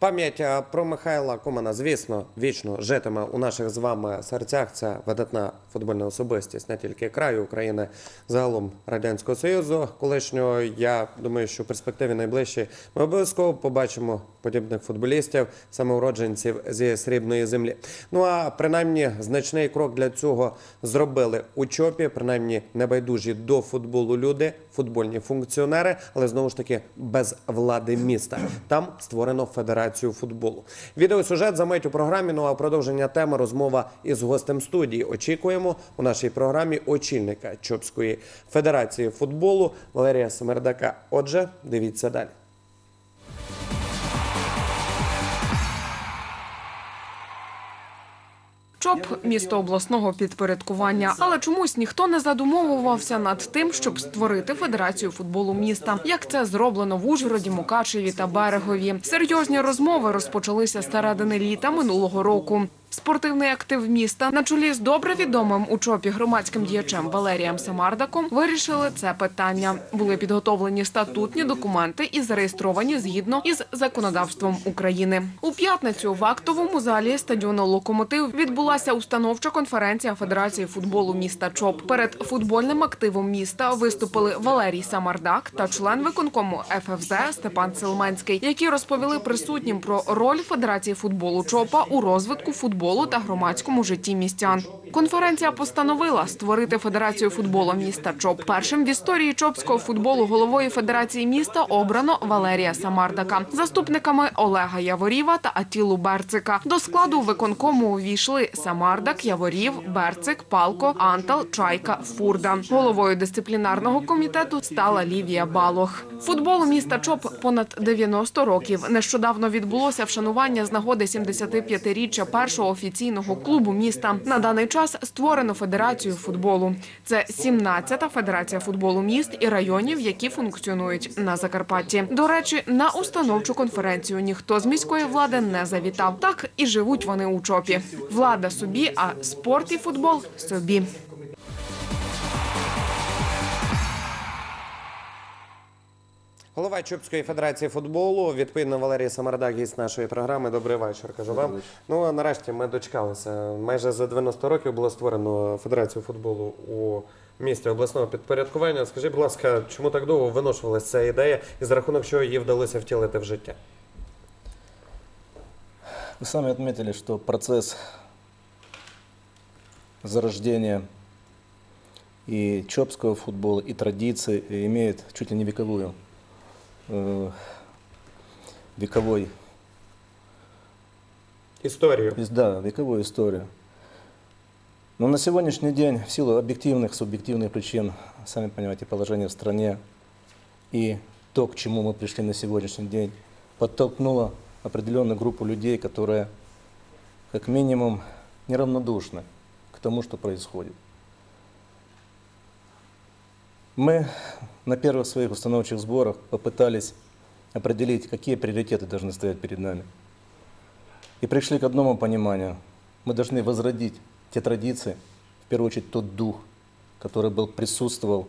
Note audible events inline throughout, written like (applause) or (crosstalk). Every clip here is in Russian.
Пам'ять е, про Михайла Комана, звісно, вічно житиме у наших з вами серцях. Це видатна футбольна особистість не тільки краю України, загалом радянського союзу. Колишнього я думаю, що в перспективі найближчій ми обов'язково побачимо подібних футболістів, саме уродженців зі срібної землі. Ну а принаймні значний крок для цього зробили у ЧОПі, принаймні небайдужі до футболу люди, футбольні функціонери, але знову ж таки без влади міста. Там створено федерацію футболу. Відеосюжет за мить у програмі. Ну а продовження теми розмова із гостем студії. Очікуємо у нашій програмі очільника Чопської федерації футболу Валерія Смердака. Отже, дивіться далі. ЧОП – місто обласного підпорядкування, але чомусь ніхто не задумовувався над тим, щоб створити федерацію футболу міста. Як це зроблено в Ужгороді, Мукачеві та Берегові. Серйозні розмови розпочалися з середини літа минулого року. Спортивний актив міста на чолі з добре відомим у ЧОПі громадським діячем Валерієм Самардаком вирішили це питання. Були підготовлені статутні документи і зареєстровані згідно із законодавством України. У п'ятницю в актовому залі стадіону Локомотив відбулася установча конференція Федерації футболу міста ЧОП. Перед футбольним активом міста виступили Валерій Самардак та член виконкому ФФЗ Степан Силменський, які розповіли присутнім про роль Федерації футболу ЧОПа у розвитку футболу та громадському житті містян. Конференція постановила створити Федерацію футболу міста ЧОП. Першим в історії чопського футболу головою Федерації міста обрано Валерія Самардака, заступниками Олега Яворіва та Атілу Берцика. До складу виконкому увійшли Самардак, Яворів, Берцик, Палко, Антал, Чайка, Фурда. Головою дисциплінарного комітету стала Лівія Балох. Футболу міста ЧОП понад 90 років. Нещодавно відбулося вшанування з нагоди 75-річчя першого офіційного клубу міста. На даний час створено федерацію футболу. Це 17-та федерація футболу міст і районів, які функціонують на Закарпатті. До речі, на установчу конференцію ніхто з міської влади не завітав. Так і живуть вони у ЧОПі. Влада собі, а спорт і футбол собі. Голова Чопської федерації футболу, відповідно Валерій Самардак, гість нашої програми. Добрий вечір, кажу вам. Ну а нарешті ми дочекалися. Майже за 90 років було створено Федерацію футболу у місті обласного підпорядкування. Скажіть, будь ласка, чому так довго виношувалася ця ідея і за рахунок чого її вдалося втілити в життя? Вы сами отметили, что процесс зарождения и чопского футбола, и традиции имеет чуть ли не вековую, э, вековой, Історію. ис- да, вековую историю. Но на сегодняшний день, в силу объективных, субъективных причин, сами понимаете, положение в стране и то, к чему мы пришли на сегодняшний день, подтолкнуло определенную группу людей, которые, как минимум, неравнодушны к тому, что происходит. Мы на первых своих установчих сборах попытались определить, какие приоритеты должны стоять перед нами. И пришли к одному пониманию. Мы должны возродить те традиции, в первую очередь тот дух, который был присутствовал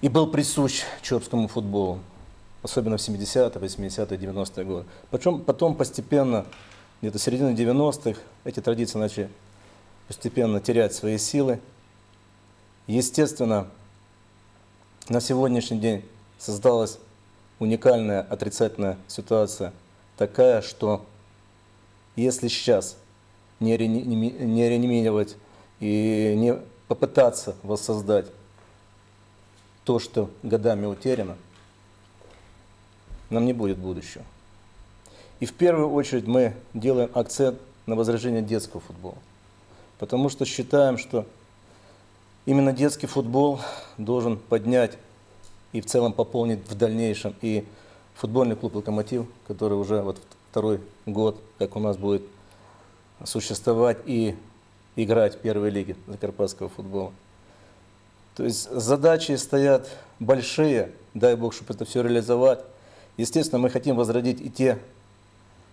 и был присущ чопскому футболу, особенно в 70-е, 80-е, 90-е годы. Потом, потом постепенно, где-то середина 90-х, эти традиции начали постепенно терять свои силы. Естественно, на сегодняшний день создалась уникальная отрицательная ситуация, такая, что если сейчас не, не реанимировать и не попытаться воссоздать то, что годами утеряно, нам не будет будущего. И в первую очередь мы делаем акцент на возрождение детского футбола. Потому что считаем, что именно детский футбол должен поднять и в целом пополнить в дальнейшем и футбольный клуб «Локомотив», который уже вот второй год, как у нас будет существовать и играть в первой лиге закарпатского футбола. То есть задачи стоят большие, дай бог, чтобы это все реализовать. Естественно, мы хотим возродить и те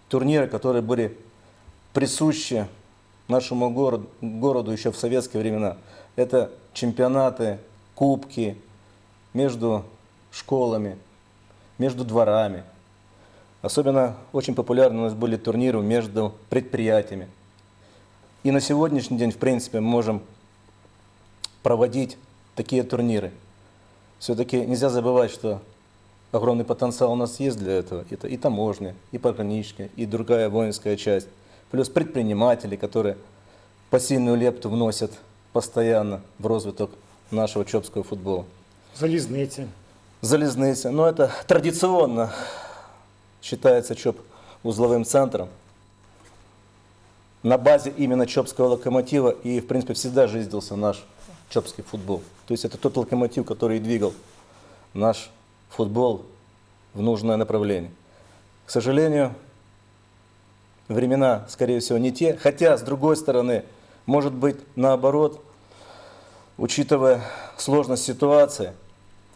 турниры, которые были присущи нашему городу, городу еще в советские времена. Это чемпионаты, кубки между школами, между дворами. Особенно очень популярны у нас были турниры между предприятиями. И на сегодняшний день, в принципе, мы можем проводить такие турниры. Все-таки нельзя забывать, что огромный потенциал у нас есть для этого. Это и таможня, и погранички, и другая воинская часть. Плюс предприниматели, которые посильную лепту вносят постоянно в розвиток нашего чопского футбола. Залізниця. Залезница. Но это традиционно считается ЧОП узловым центром. На базе именно ЧОПского локомотива и, в принципе, всегда жизнился наш ЧОПский футбол. То есть это тот локомотив, который двигал наш футбол в нужное направление. К сожалению, времена, скорее всего, не те. Хотя, с другой стороны, может быть, наоборот, учитывая сложность ситуации,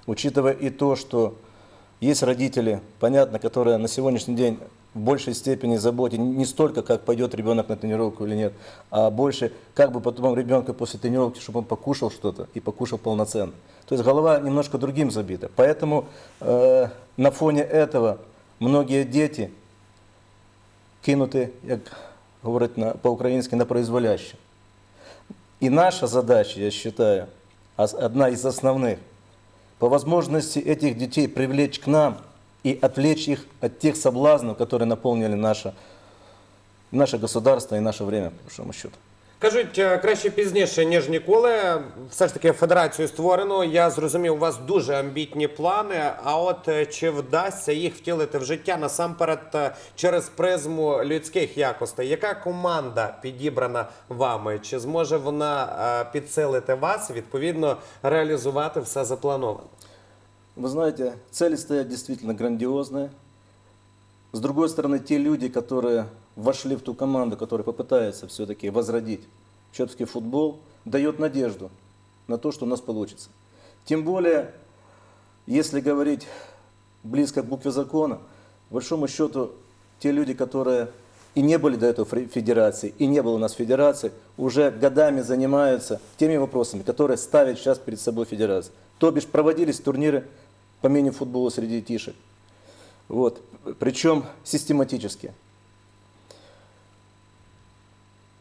учитывая и то, что есть родители, понятно, которые на сегодняшний день в большей степени заботе не столько, как пойдет ребенок на тренировку или нет, а больше, как бы потом ребенка после тренировки, чтобы он покушал что-то и покушал полноценно. То есть голова немножко другим забита. Поэтому э, на фоне этого многие дети кинуты, як говорить на, по-українськи, на произволяще. И наша задача, я считаю, одна из основных, по возможности этих детей привлечь к нам и отвлечь их от тех соблазнов, которые наполнили наше, наше государство и наше время, по большому счету. Кажуть, е, краще пізніше, ніж ніколи. Все ж таки федерацію створено. Я зрозумів, у вас дуже амбітні плани. А от е, чи вдасться їх втілити в життя насамперед е, через призму людських якостей? Яка команда підібрана вами? Чи зможе вона е, підсилити вас, відповідно реалізувати все заплановане? Вы знаете, цели стоят действительно грандиозные. С другой стороны, те люди, которые вошли в ту команду, которые попытаются все-таки возродить чепский футбол, дает надежду на то, что у нас получится. Тем более, если говорить близко к букве закона, большому счету, те люди, которые и не были до этого федерации, и не было у нас федерации, уже годами занимаются теми вопросами, которые ставит сейчас перед собой федерация. То бишь проводились турниры по мини-футболу среди детишек. Вот. Причем систематически.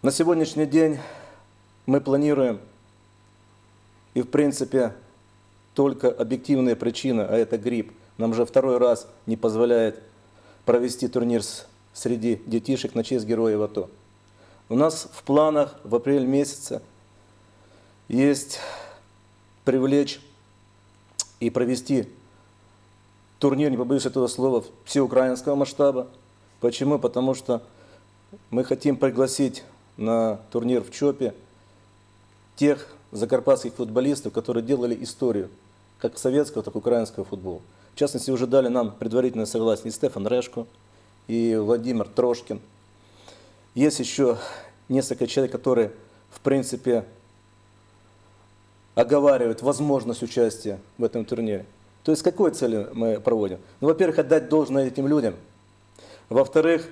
На сегодняшний день мы планируем, и в принципе только объективная причина, а это грипп, нам уже второй раз не позволяет провести турнир среди детишек на честь героев АТО. У нас в планах в апреле месяце есть привлечь и провести турнир, не побоюсь этого слова, всеукраинского масштаба. Почему? Потому что мы хотим пригласить на турнир в ЧОПе тех закарпатских футболистов, которые делали историю как советского, так и украинского футбола. В частности, уже дали нам предварительное согласие и Стефан Решко, и Владимир Трошкин. Есть еще несколько человек, которые, в принципе, оговаривают возможность участия в этом турнире. То есть какой целью мы проводим? Ну, во-первых, отдать должное этим людям. Во-вторых,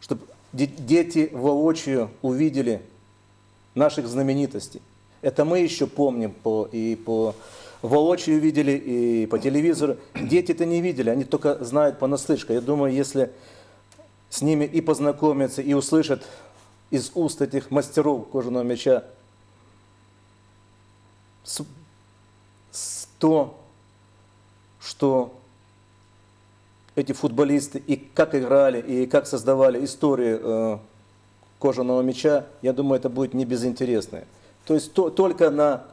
чтобы дети воочию увидели наших знаменитостей. Это мы еще помним по, и по воочию видели, и по телевизору. Дети это не видели, они только знают понаслышке. Я думаю, если с ними и познакомятся, и услышат из уст этих мастеров кожаного с то, что эти футболисты и как играли, и как создавали историю э, кожаного мяча, я думаю, это будет не безинтересно. То есть то- только на,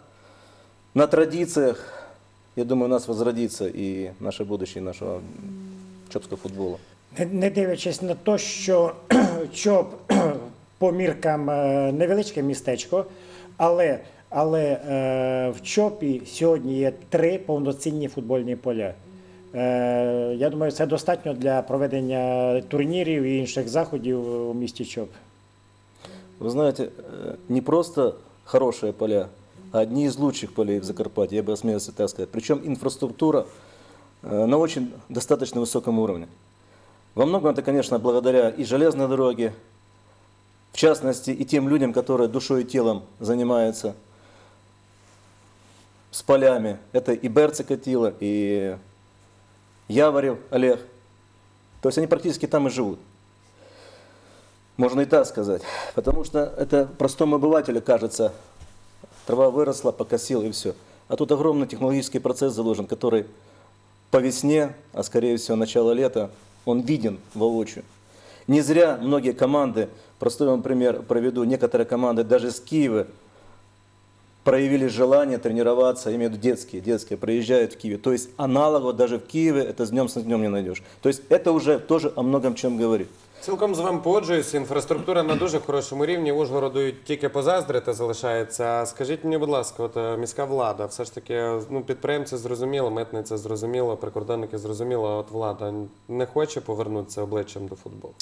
на традициях, я думаю, у нас возродится и наше будущее нашего чопского футбола. Не, не дивлячись на те, що (clears throat) ЧОП (clears throat) по міркам е, невеличке містечко, але, але е, в ЧОПі сьогодні є три повноцінні футбольні поля. Е, я думаю, це достатньо для проведення турнірів і інших заходів у місті ЧОП. Вы знаете, э, не просто хорошие поля, а одни из лучших полей в Закарпатье, я бы осмелился так сказать. Причем инфраструктура э, на очень достаточно высоком уровне. Во многом это, конечно, благодаря и железной дороге, в частности, и тем людям, которые душой и телом занимаются с полями. Это и Берцы Катила, и Яворев Олег. То есть они практически там и живут. Можно и так сказать. Потому что это простому обывателю кажется, трава выросла, покосил и все. А тут огромный технологический процесс заложен, который по весне, а скорее всего начало лета, он виден воочию. Не зря многие команды, простой вам пример приведу, некоторые команды даже с Киева проявили желание тренироваться, я имею в виду детские, детские, приезжают в Киев. То есть аналогов даже в Киеве это с днем с днем не найдешь. То есть это уже тоже о многом чем говорит. Цілком з вами погоджуюсь. Інфраструктура на дуже хорошому рівні. Ужгороду тільки позаздрити залишається. А Скажіть мені, будь ласка, от е, міська влада, все ж таки, ну підприємці зрозуміло, митниця зрозуміло, прикордонники зрозуміло. а От влада не хоче повернутися обличчям до футболу.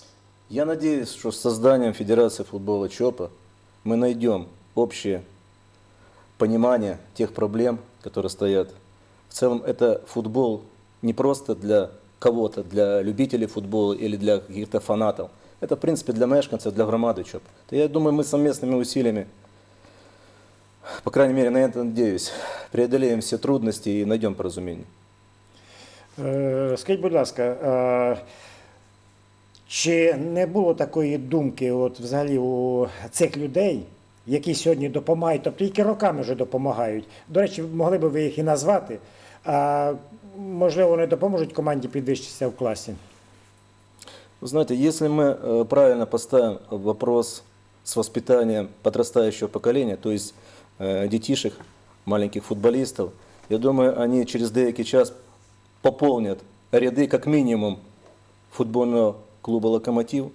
Я надеюсь, что с созданием Федерации футбола ЧОПа мы найдем общее понимание тех проблем, которые стоят. В целом это футбол не просто для кого-то, для любителей футбола или для каких-то фанатов. Это, в принципе, для мешканцев, для громады ЧОП. То я думаю, мы совместными усилиями, по крайней мере, на это надеюсь, преодолеем все трудности и найдем поразумение. Е, Скажіть, будь ласка, е, чи не було такої думки, от взагалі у цих людей, які сьогодні допомагають, тобто які роками вже допомагають? До речі, могли б ви їх і назвати, а можливо, вони допоможуть команді підвищитися в класі? Вы знаете, если мы э, правильно поставим вопрос с воспитанием подрастающего поколения, то есть э, детишек, маленьких футболистов, я думаю, они через деякий час пополнят ряды как минимум футбольного клуба «Локомотив».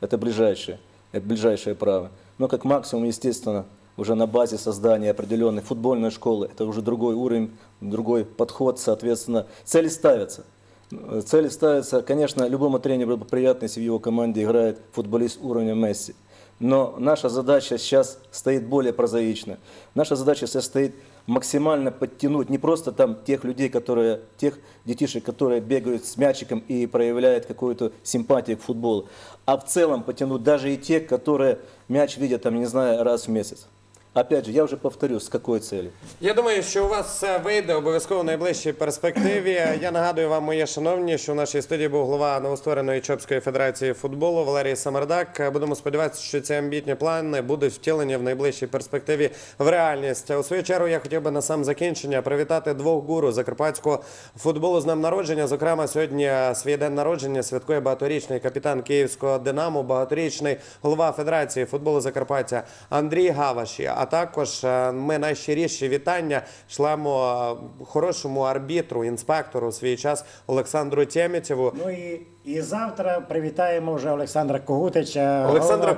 Это ближайшее, это ближайшее право. Но как максимум, естественно, уже на базе создания определенной футбольной школы, это уже другой уровень, другой подход, соответственно, цели ставятся. Э, Цели ставятся, конечно, любому тренеру приятно, если в его команде играет футболист уровня Месси. Но наша задача сейчас стоит более прозаична. Наша задача сейчас стоит максимально подтянуть не просто там тех людей, которые, тех детишек, которые бегают с мячиком и проявляют какую-то симпатию к футболу, а в целом потянуть даже и тех, которые мяч видят, там, не знаю, раз в месяц. Опять же, я уже повторю, с какой целью. Я думаю, що у вас все вийде обов'язково в найближчій перспективі. Я нагадую вам, мої шановні, що в нашій студії був голова новоствореної Чопської федерації футболу Валерій Самардак. Будемо сподіватися, що ці амбітні плани будуть втілені в найближчій перспективі в реальність. У свою чергу я хотів би на сам закінчення привітати двох гуру закарпатського футболу з днем народження. Зокрема, сьогодні свій день народження святкує багаторічний капітан київського Динамо, багаторічний голова Федерації футболу Закарпаття Андрій Гаваші. А також е, ми найщиріші вітання шлемо е, хорошому арбітру, інспектору у свій час Олександру Тємітєву. Ну і, і завтра привітаємо вже Олександра Когутича, Олександра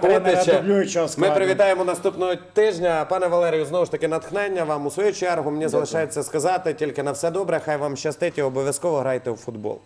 дублюючого Ми привітаємо наступного тижня. Пане Валерію, знову ж таки натхнення вам у свою чергу. Мені залишається сказати тільки на все добре. Хай вам щастить і обов'язково грайте у футбол.